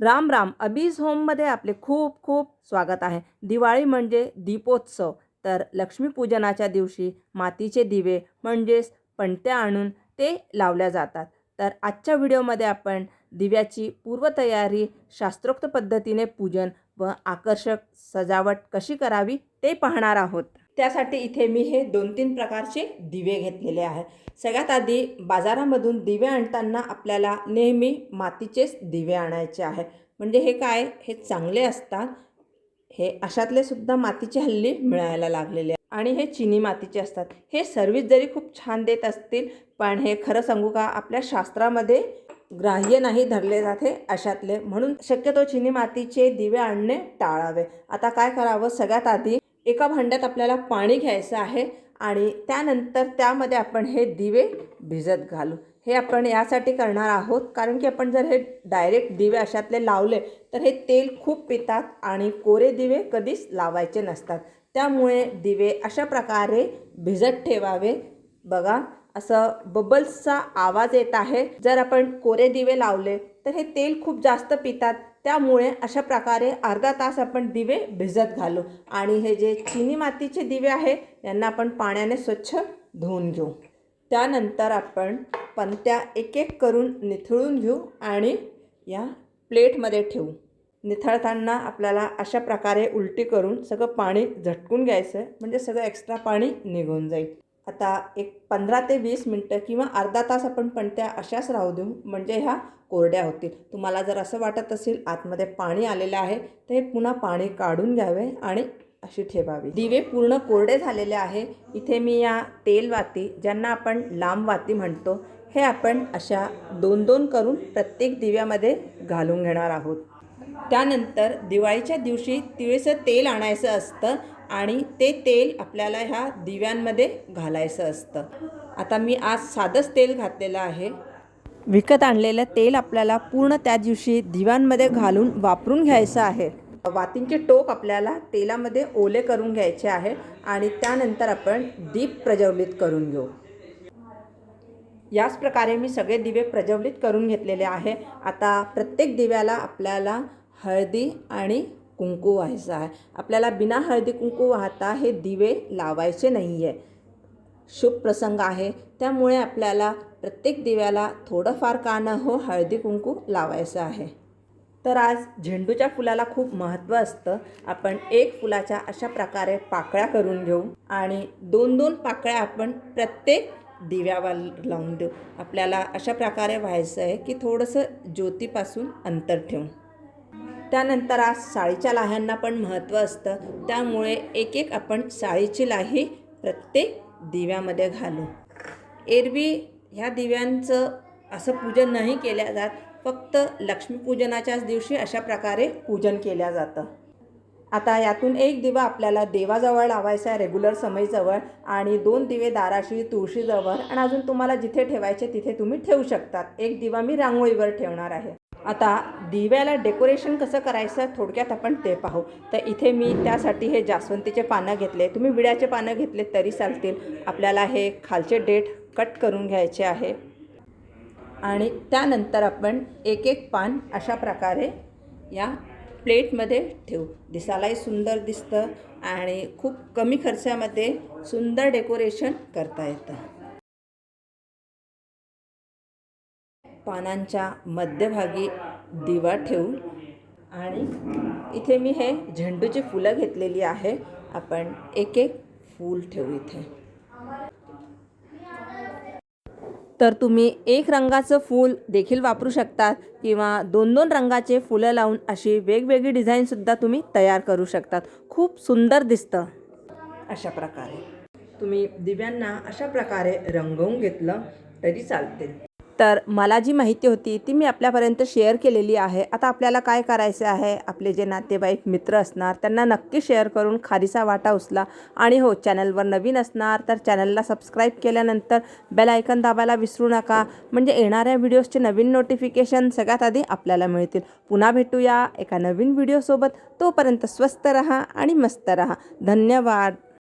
राम राम. अबीज होममध्ये आपले खूप खूप स्वागत आहे. दिवाळी म्हणजे दीपोत्सव. तर लक्ष्मीपूजनाच्या दिवशी मातीचे दिवे म्हणजेच पणत्या आणून ते लावल्या जातात. तर आजच्या व्हिडिओमध्ये आपण दिव्याची पूर्वतयारी शास्त्रोक्त पद्धतीने पूजन व आकर्षक सजावट कशी करावी ते पाहणार आहोत. त्यासाठी इथे मी हे दोन तीन प्रकारचे दिवे घेतलेले आहे सगळ्यात आधी बाजारामधून दिवे आणताना आपल्याला नेहमी मातीचेच दिवे आणायचे आहे म्हणजे हे काय? हे चांगले असतात. हे अशातले सुद्धा मातीचे हल्ली मिळायला लागलेले आहे. आणि हे चिनी मातीचे असतात. हे सर्विस जरी खूप छान देत असतील पण हे खरं सांगू का? आपल्या शास्त्रामध्ये ग्राह्य नाही धरले जाते अशातले. म्हणून शक्यतो चिनी मातीचे दिवे आणणे टाळावे. आता काय करावं? सगळ्यात आधी एका भांड्यात आपल्याला पाणी घ्यायचं आहे आणि त्यानंतर त्यामध्ये आपण हे दिवे भिजत घालू. हे आपण यासाठी करणार आहोत कारण की आपण जर हे डायरेक्ट दिवे अशातले लावले तर हे तेल खूप पितात आणि कोरे दिवे कधीच लावायचे नसतात. त्यामुळे दिवे अशा प्रकारे भिजत ठेवावे. बघा असं बबल्सचा आवाज येत आहे. जर आपण कोरे दिवे लावले तर हे तेल खूप जास्त पितात. त्यामुळे अशा प्रकारे अर्धा तास आपण दिवे भिजत घालू. आणि हे जे चिनी मातीचे दिवे आहे यांना आपण पाण्याने स्वच्छ धुवून घेऊ. त्यानंतर आपण पणत्या एक एक करून निथळून घेऊ आणि या प्लेटमध्ये ठेवू. निथळताना आपल्याला अशा प्रकारे उलटी करून सगळं पाणी झटकून घ्यायचं आहे म्हणजे सगळं एक्स्ट्रा पाणी निघून जाईल. आता एक पंधरा ते वीस मिनटं किंवा अर्धा तास आपण पण त्या अशाच राहू देऊ म्हणजे ह्या कोरड्या होतील. तुम्हाला जर असं वाटत असेल आतमध्ये पाणी आलेलं आहे तर हे पुन्हा पाणी काढून घ्यावे आणि अशी ठेवावी. दिवे पूर्ण कोरडे झालेले आहे. इथे मी या तेलवाती ज्यांना आपण लांब वाती म्हणतो हे आपण अशा दोन दोन करून प्रत्येक दिव्यामध्ये घालून घेणार आहोत. त्यानंतर दिवाळीच्या दिवशी तिळेचं तेल आणायचं असतं आणि ते तेल आपल्याला ह्या दिव्यांमध्ये घालायचं असतं. आता मी आज साधंच तेल घातलेलं आहे. विकत आणलेलं तेल आपल्याला पूर्ण त्या दिवशी दिव्यांमध्ये घालून वापरून घ्यायचं आहे. वातींचे टोक आपल्याला तेलामध्ये ओले करून घ्यायचे आहे आणि त्यानंतर आपण दीप प्रज्वलित करून घेऊ. याच प्रकारे मी सगळे दिवे प्रज्वलित करून घेतलेले आहे. आता प्रत्येक दिव्याला आपल्याला हळदी आणि कुंकू व्हायचं आहे. आपल्याला बिना हळदी कुंकू वाहता हे दिवे लावायचे नाही आहे शुभ प्रसंग आहे. त्यामुळे आपल्याला प्रत्येक दिव्याला थोडंफार का न हो हळदी कुंकू लावायचं आहे. तर आज झेंडूच्या फुलाला खूप महत्त्व असतं. आपण एक फुलाच्या अशा प्रकारे पाकळ्या करून घेऊ आणि दोन दोन पाकळ्या आपण प्रत्येक दिव्यावर लावून देऊ. आपल्याला अशा प्रकारे व्हायचं आहे की थोडंसं ज्योतीपासून अंतर ठेवून. त्यानंतर आज साळीच्या लाह्यांना पण महत्त्व असतं. त्यामुळे एक एक आपण साळीची लाही प्रत्येक दिव्यामध्ये घालू. एरवी ह्या दिव्यांचं असं पूजन नाही केल्या जात. फक्त लक्ष्मीपूजनाच्याच दिवशी अशा प्रकारे पूजन केल्या जातं. आता यातून एक दिवा आपल्याला देवाजवळ लावायचा आहे रेग्युलर समयीजवळ आणि दोन दिवे दाराशी तुळशीजवळ आणि अजून तुम्हाला जिथे ठेवायचे तिथे तुम्ही ठेवू शकतात. एक दिवा मी रांगोळीवर ठेवणार आहे. आता दिव्याला डेकोरेशन कसं करायचं थोडक्यात आपण ते पाहू. तर इथे मी त्यासाठी हे जास्वंतीचे पानं घेतले. तुम्ही विड्याचे पानं घेतले तरी चालतील. आपल्याला हे खालचे डेट कट करून घ्यायचे आहे. आणि त्यानंतर आपण एक एक पान अशा प्रकारे या प्लेटमध्ये ठेवू. दिसायलाही सुंदर दिसतं आणि खूप कमी खर्चामध्ये सुंदर डेकोरेशन करता येतं. पानांच्या मध्यभागी दिवा ठेवू आणि इथे मी हे झेंडूची फुलं घेतलेली आहे. आपण एक एक फूल ठेवू इथे. तर तुम्ही एक रंगाचं फूल देखील वापरू शकतात किंवा दोन दोन रंगाचे फुलं लावून अशी वेगवेगळी डिझाईनसुद्धा तुम्ही तयार करू शकतात. खूप सुंदर दिसतं. अशा प्रकारे. तुम्ही दिव्यांना अशा प्रकारे रंगवून घेतलं तरी चालते. तर मला जी माहिती होती ती मी आपल्यापर्यंत शेअर केलेली आहे. आता आपल्याला काय करायचं आहे? आपले जे नातेवाईक मित्र असणार त्यांना नक्की शेअर करून खारीचा वाटा उचला. आणि हो चॅनलवर नवीन असणार तर चॅनलला सबस्क्राईब केल्यानंतर बेल आयकन दाबायला विसरू नका. म्हणजे येणाऱ्या व्हिडिओजचे नवीन नोटिफिकेशन सगळ्यात आधी आपल्याला मिळतील. पुन्हा भेटूया एका नवीन व्हिडिओसोबत. तोपर्यंत स्वस्त रहा आणि मस्त रहा. धन्यवाद.